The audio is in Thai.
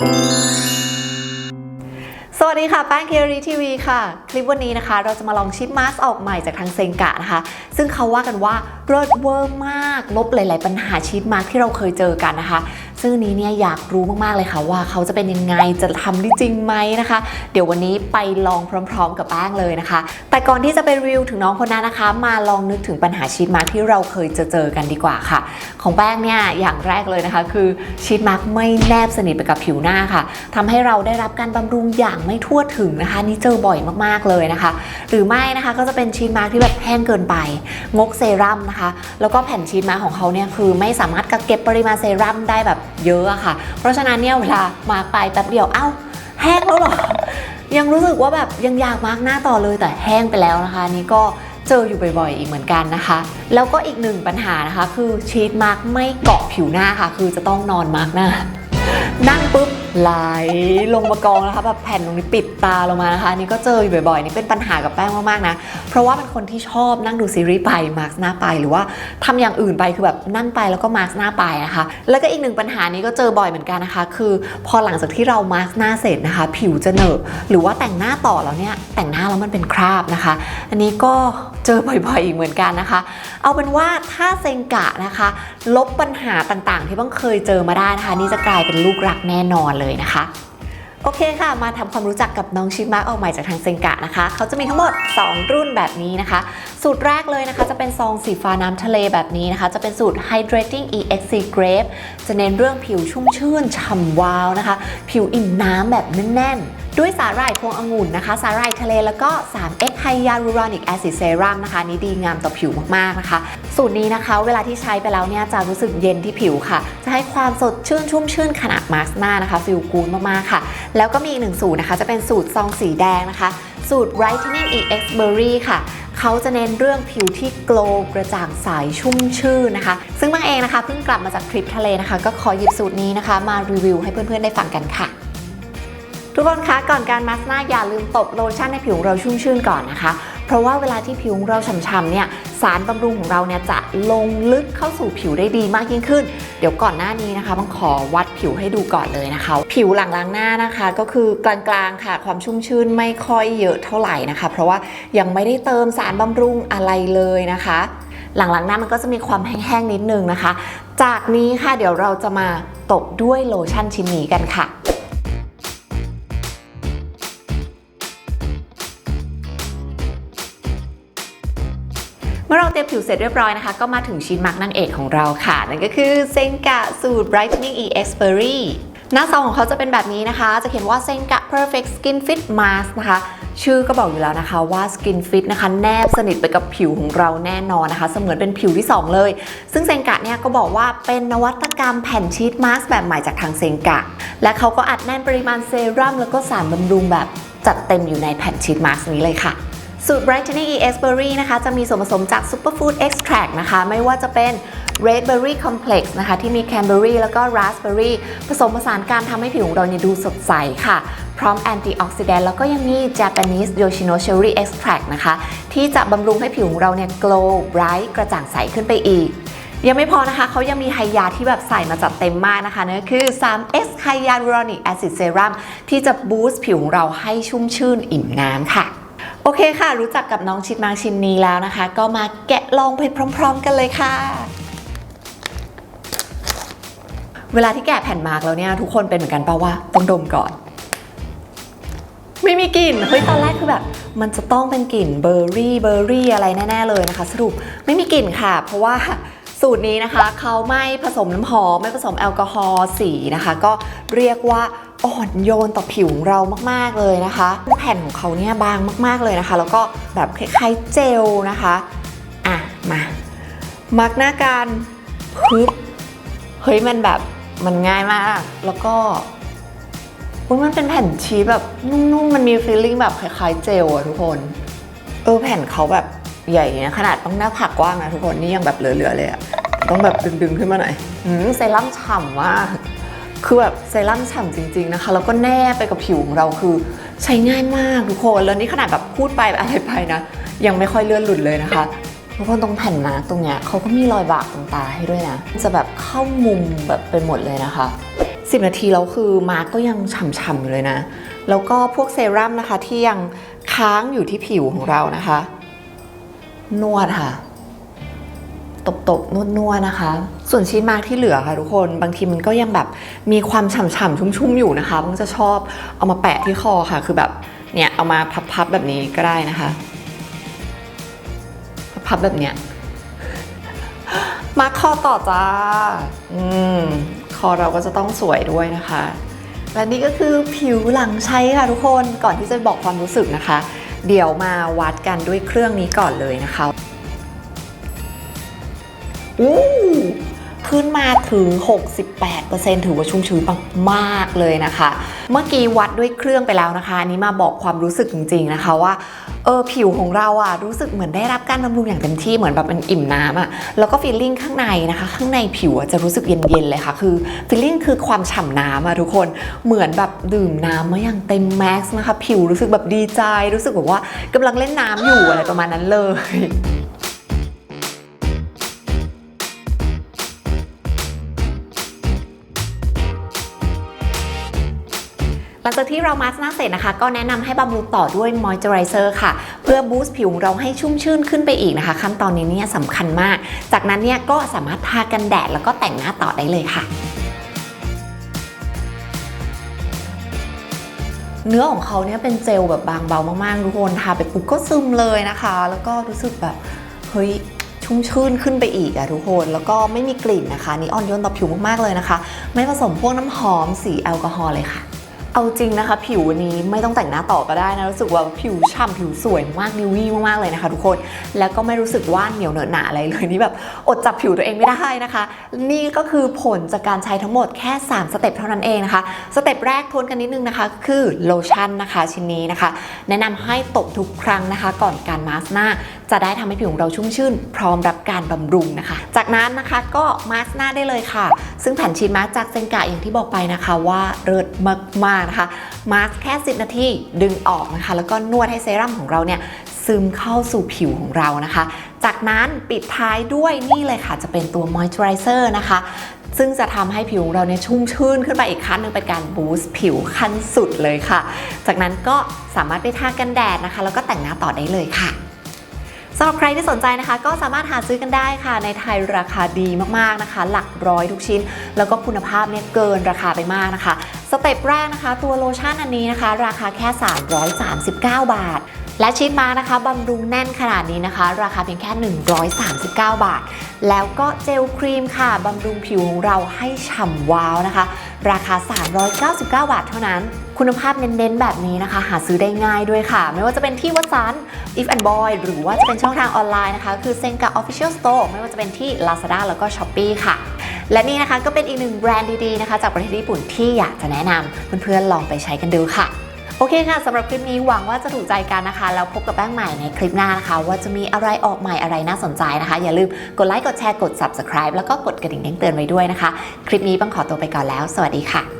สวัสดีค่ะ แป้งเคียรีทีวีค่ะ คลิปวันนี้นะคะ เราจะมาลองชิปมาสออกใหม่จากทางเซงกะนะคะ ซึ่งเขาว่ากันว่าเลิศเวอร์มาก ลบหลาย ๆ ปัญหาชีตมาส์ที่เราเคยเจอกันนะคะ ซึ่งนี้เนี่ยอยากรู้มากๆเลยค่ะว่าเขาจะเป็นยังไงจะทำได้จริงไหมนะคะ เดี๋ยววันนี้ไปลองพร้อม ๆ กับแป้งเลยนะคะ แต่ก่อนที่จะไปรีวิวถึงน้องคนนั้นนะคะ มาลองนึกถึงปัญหาชีตมาร์กที่เราเคยเจอเจอกันดีกว่าค่ะ ของแป้งเนี่ยอย่างแรกเลยนะคะ คือชีตมาร์กไม่แนบสนิทไปกับผิวหน้าค่ะทำให้เราได้รับการบำรุงอย่างไม่ทั่วถึงนะคะ นี่เจอบ่อยมากๆเลยนะคะ หรือไม่นะคะก็จะเป็นชีทมาร์กที่แบบแห้งเกินไป งกเซรั่มนะคะ แล้วก็แผ่นชีทมาร์กของเขาเนี่ยคือไม่สามารถกักเก็บปริมาณเซรั่มได้แบบ เยอะอะค่ะ เพราะฉะนั้นเนี่ยเวลามาไปแป๊บเดียว เอ้า แห้งแล้วหรอ ยังรู้สึกว่าแบบยังอยากมาร์กหน้าต่อเลยแต่แห้งไปแล้วนะคะนี่ก็เจออยู่บ่อยๆ อีกเหมือนกันนะคะ แล้วก็อีกหนึ่งปัญหานะคะ คือชีทมาร์กไม่เกาะผิวหน้าค่ะ คือจะต้องนอนมาร์กหน้า นั่งปุ๊บไหลลงมากองนะคะแบบแผ่นตรงนี้ปิดตาลงมานะคะนี่ก็เจออยู่บ่อยๆ นี่เป็นปัญหากับแป้งมากๆนะ เพราะว่าเป็นคนที่ชอบนั่งดูซีรีส์ไปมาร์กหน้าไปหรือว่าทำอย่างอื่นไปคือแบบนั่งไปแล้วก็มาร์กหน้าไปนะคะ แล้วก็อีกหนึ่งปัญหานี้ก็เจอบ่อยเหมือนกันนะคะ คือพอหลังจากที่เรามาร์กหน้าเสร็จนะคะ ผิวจะเหนอะหรือว่าแต่งหน้าต่อแล้วเนี่ยแต่งหน้าแล้วมันเป็นคราบนะคะ อันนี้ก็เจอบ่อยๆอีกเหมือนกันนะคะ เอาเป็นว่าถ้าเซงกะนะคะ ลบปัญหาต่างๆ ที่บ้างเคยเจอมาได้นะคะ นี่จะกลายเป็นลูกรักแน่นอนเลยนะคะ โอเคค่ะ มาทำความรู้จักกับน้องชิมาร์กออกใหม่จากทางเซงกะนะคะ เขาจะมีทั้งหมด 2 รุ่นแบบนี้นะคะ สูตรแรกเลยนะคะจะเป็นซองสีฟ้าน้ำทะเลแบบนี้นะคะ จะเป็นสูตร Hydrating EXC Grape จะเน้นเรื่องผิวชุ่มชื่นฉ่ำวาวนะคะ ผิวอิ่มน้ำแบบแน่นๆด้วยสาหร่ายพวงองุ่นนะคะ สาหร่ายทะเลแล้วก็ 3x Hyaluronic Acid Serum นะคะนี่ดีงามต่อผิวมากๆนะคะ สูตรนี้นะคะเวลาที่ใช้ไปแล้วเนี่ยจะรู้สึกเย็นที่ผิวค่ะ จะให้ความสดชื่นชุ่มชื่นขณะมาสก์หน้านะคะฟิลกูดมากๆค่ะ แล้วก็มีอีกหนึ่งสูตรนะคะ จะเป็นสูตรซองสีแดงนะคะ สูตร Brightening EX Berry ค่ะเขาจะเน้นเรื่องผิวที่โกลกระจ่างใสชุ่มชื่นนะคะ ซึ่งบางเองนะคะเพิ่งกลับมาจากทริปทะเลนะคะ ก็ขอหยิบสูตรนี้นะคะ มารีวิวให้เพื่อนๆได้ฟังกันค่ะ ทุกคนคะก่อนการมาสก์หน้าอย่าลืมตบโลชั่นให้ผิวเราชุ่มชื่นก่อนนะคะ เพราะว่าเวลาที่ผิวเราฉ่ำๆเนี่ยสารบำรุงของเราเนี่ยจะลงลึกเข้าสู่ผิวได้ดีมากยิ่งขึ้น เดี๋ยวก่อนหน้านี้นะคะต้องขอวัดผิวให้ดูก่อนเลยนะคะ ผิวหลังล้างหน้านะคะ ก็คือกลางๆค่ะ ความชุ่มชื่นไม่ค่อยเยอะเท่าไหร่นะคะ เพราะว่ายังไม่ได้เติมสารบำรุงอะไรเลยนะคะ หลังล้างหน้ามันก็จะมีความแห้งๆนิดนึงนะคะ จากนี้ค่ะเดี๋ยวเราจะมาตบด้วยโลชั่นชิ้นนี้กันค่ะ มื่อเราเตรียมผิวเสร็จเรียบร้อยนะคะ ก็มาถึงชิ้นมาร์กนางเอกของเราค่ะ นั่นก็คือเซงกะสูตร Brightening E Expiry หน้าซองของเขาจะเป็นแบบนี้นะคะ จะเขียนว่าเซงกะ Perfect Skin Fit Mask นะคะ ชื่อก็บอกอยู่แล้วนะคะว่า Skin Fit นะคะ แนบสนิทไปกับผิวของเราแน่นอนนะคะ เสมือนเป็นผิวที่ 2 เลย ซึ่งเซงกะเนี่ยก็บอกว่าเป็นนวัตกรรมแผ่นชีทมาสก์แบบใหม่จากทางเซงกะ และเขาก็อัดแน่นปริมาณเซรั่มแล้วก็สารบำรุงแบบจัดเต็มอยู่ในแผ่นชีทมาสก์นี้เลยค่ะ สูตร Brightening E S Berry นะคะ จะมีส่วนผสมจาก Superfood Extract นะคะ ไม่ว่าจะเป็น Red Berry Complex นะคะ ที่มี Cranberry แล้วก็ Raspberry ผสมผสานการทำให้ผิวของเราเนี่ยดูสดใสค่ะ พร้อม Antioxidant แล้วก็ยังมี Japanese Yoshino Cherry Extract นะคะ ที่จะบำรุงให้ผิวของเราเนี่ย glow bright กระจ่างใสขึ้นไปอีกยังไม่พอนะคะ เขายังมีไฮยาที่แบบใส่มาจัดเต็มมากนะคะนั่นคือ 3S Hyaluronic Acid Serum ที่จะบูสต์ผิวของเราให้ชุ่มชื่นอิ่มน้ำค่ะ อเคค่ะ รู้จักกับน้องชิดมาชินนี้แล้วนะคะ ก็มาแกะลองไปพร้อม ๆ กันเลยค่ะ เวลาที่แกะแผ่นมาร์กแล้วเนี่ย ทุกคนเป็นเหมือนกันป่าว่าต้องดมก่อน ไม่มีกลิ่นเฮ้ยตอนแรกคือแบบ มันจะต้องเป็นกลิ่นเบอร์รี่เบอร์รี่อะไรแน่ ๆ เลยนะคะ สรุปไม่มีกลิ่นค่ะ เพราะว่าสูตรนี้นะคะเขาไม่ผสมน้ำหอมไม่ผสมแอลกอฮอล์สีนะคะ ก็เรียกว่า อ่อนโยนต่อผิวของเรามาก ๆ เลยนะคะ แผ่นของเขาเนี่ยบางมาก ๆ เลยนะคะ แล้วก็แบบคล้ายๆเจลนะคะ อะ มามาร์กหน้ากันปึ๊บเฮ้ยมันแบบมันง่ายมาก แล้วก็อุ๊ยมันเป็นแผ่นชีสแบบนุ่มๆ มันมีฟีลลิ่งแบบคล้ายๆเจลอะทุกคน เออแผ่นเขาแบบใหญ่นะขนาดต้องหน้าผักกว้างนะทุกคนนี่ยังแบบเหลือๆเลยอะต้องแบบดึงๆขึ้นมาหน่อยหืมเซรั่มฉ่ำมาก คือแบบเซรั่มฉ่ำจริงๆนะคะ แล้วก็แนบไปกับผิวของเราคือใช้ง่ายมากทุกคน แล้วนี่ขนาดแบบพูดไปอะไรไปนะ ยังไม่ค่อยเลื่อนหลุดเลยนะคะทุกคนตรงแผ่นมาตรงเนี้ยเขาก็มีรอยบากตรงตาให้ด้วยนะ จะแบบเข้ามุมแบบไปหมดเลยนะคะ 10 นาทีแล้วคือมาร์กก็ยังฉ่ำๆอยู่เลยนะ แล้วก็พวกเซรั่มนะคะที่ยังค้างอยู่ที่ผิวของเรานะคะ นวดค่ะ ตบๆนวดๆนะคะ ส่วนชีสมาร์กที่เหลือค่ะทุกคนบางทีมันก็ยังแบบมีความฉ่ำๆชุ่มๆอยู่นะคะมันจะชอบเอามาแปะที่คอค่ะ คือแบบเนี่ยเอามาพับๆแบบนี้ก็ได้นะคะ พับๆแบบเนี้ยมาคอต่อจ้าอืมคอเราก็จะต้องสวยด้วยนะคะ และนี่ก็คือผิวหลังใช้ค่ะทุกคนก่อนที่จะบอกความรู้สึกนะคะ เดี๋ยวมาวัดกันด้วยเครื่องนี้ก่อนเลยนะคะ อู้ขึ้นมาถึง 68%ถือว่าชุ่มชื้นมากๆเลยนะคะ เมื่อกี้วัดด้วยเครื่องไปแล้วนะคะอันนี้มาบอกความรู้สึกจริง ๆ นะคะว่าเออผิวของเราอะรู้สึกเหมือนได้รับการบำรุงอย่างเต็มที่เหมือนแบบมันอิ่มน้ำอะแล้วก็ฟีลลิ่งข้างในนะคะ ข้างในผิวจะรู้สึกเย็นๆเลยค่ะ คือฟีลลิ่งคือความฉ่ำน้ำอะทุกคนเหมือนแบบดื่มน้ำมาอย่างเต็มแม็กซ์นะคะ ผิวรู้สึกแบบดีใจ รู้สึกแบบว่ากำลังเล่นน้ำอยู่อะไรประมาณนั้นเลย ลังจากที่เรามาสก์หน้าเสร็จนะคะ ก็แนะนำให้บำรุงต่อด้วยมอยเจอไรเซอร์ค่ะ เพื่อบูสต์ผิวของเราให้ชุ่มชื่นขึ้นไปอีกนะคะ ขั้นตอนนี้เนี่ยสำคัญมาก จากนั้นเนี่ยก็สามารถทากันแดดแล้วก็แต่งหน้าต่อได้เลยค่ะเนื้อของเขาเนี่ยเป็นเจลแบบบางเบามากๆทุกคนทาไปปุ๊บก็ซึมเลยนะคะ แล้วก็รู้สึกแบบเฮ้ยชุ่มชื่นขึ้นไปอีกอะทุกคน แล้วก็ไม่มีกลิ่นนะคะ นี่อ่อนโยนต่อผิวมากๆเลยนะคะ ไม่ผสมพวกน้ำหอมสีแอลกอฮอล์เลยค่ะ เอาจริงนะคะ ผิววันนี้ไม่ต้องแต่งหน้าต่อก็ได้นะ รู้สึกว่าผิวฉ่ำผิวสวยมากนิววี่มากๆเลยนะคะทุกคน แล้วก็ไม่รู้สึกว่าเหนียวเหนอะหนาอะไรเลยนี่แบบอดจับผิวตัวเองไม่ได้นะคะ นี่ก็คือผลจากการใช้ทั้งหมดแค่ 3 สเต็ปเท่านั้นเองนะคะสเต็ปแรกทวนกันนิดนึงนะคะ คือโลชั่นนะคะชิ้นนี้นะคะ แนะนำให้ตบทุกครั้งนะคะ ก่อนการมาสก์หน้า จะได้ทำให้ผิวของเราชุ่มชื่น พร้อมรับการบำรุงนะคะ จากนั้นนะคะก็มาสก์หน้าได้เลยค่ะ ซึ่งแผ่นชีทมาสก์จากเซนกะอย่างที่บอกไปนะคะว่าเลิศมากๆนะคะ มาสก์แค่ 10 นาทีดึงออกนะคะ แล้วก็นวดให้เซรั่มของเราเนี่ยซึมเข้าสู่ผิวของเรานะคะ จากนั้นปิดท้ายด้วยนี่เลยค่ะ จะเป็นตัวมอยเจอไรเซอร์นะคะซึ่งจะทำให้ผิวของเราเนี่ยชุ่มชื่นขึ้นไปอีกขั้นหนึ่งเป็นการบูสต์ผิวขั้นสุดเลยค่ะ จากนั้นก็สามารถไปทากันแดดนะคะ แล้วก็แต่งหน้าต่อได้เลยค่ะสำหรับใครที่สนใจนะคะ ก็สามารถหาซื้อกันได้ค่ะ ในไทยราคาดีมากๆนะคะ หลักร้อยทุกชิ้น แล้วก็คุณภาพเนี่ยเกินราคาไปมากนะคะ สเต็ปแรกนะคะ ตัวโลชั่นอันนี้นะคะ ราคาแค่ 339 บาท และชีทมานะคะบำรุงแน่นขนาดนี้นะคะ ราคาเพียงแค่ 139 บาท แล้วก็เจลครีมค่ะบำรุงผิวของเราให้ฉ่ำว้าวนะคะ ราคา 399 บาทเท่านั้นคุณภาพเน้นๆ แบบนี้นะคะ หาซื้อได้ง่ายด้วยค่ะ ไม่ว่าจะเป็นที่วัสัน If and Boy หรือว่าจะเป็นช่องทางออนไลน์นะคะ คือเซ n ก a Official Store ไม่ว่าจะเป็นที่ Lazada แล้วก็ Shopee ค่ะ และนี่นะคะก็เป็นอีกหนึ่งแบรนด์ดีๆนะคะ จากประเทศญี่ปุ่นที่อยากจะแนะนำเพื่อนๆลองไปใช้กันดูค่ะโอเคค่ะสำหรับคลิปนี้หวังว่าจะถูกใจกันนะคะ แล้วพบกับแป้งใหม่ในคลิปหน้านะคะ ว่าจะมีอะไรออกใหม่อะไรน่าสนใจนะคะ อย่าลืมกดไลค์กดแชร์กด subscribe แล้วก็กดกระดิ่งแจ้งเตือนไว้ด้วยนะคะ คลิปนี้บังขอตัวไปก่อนแล้ว สวัสดีค่ะ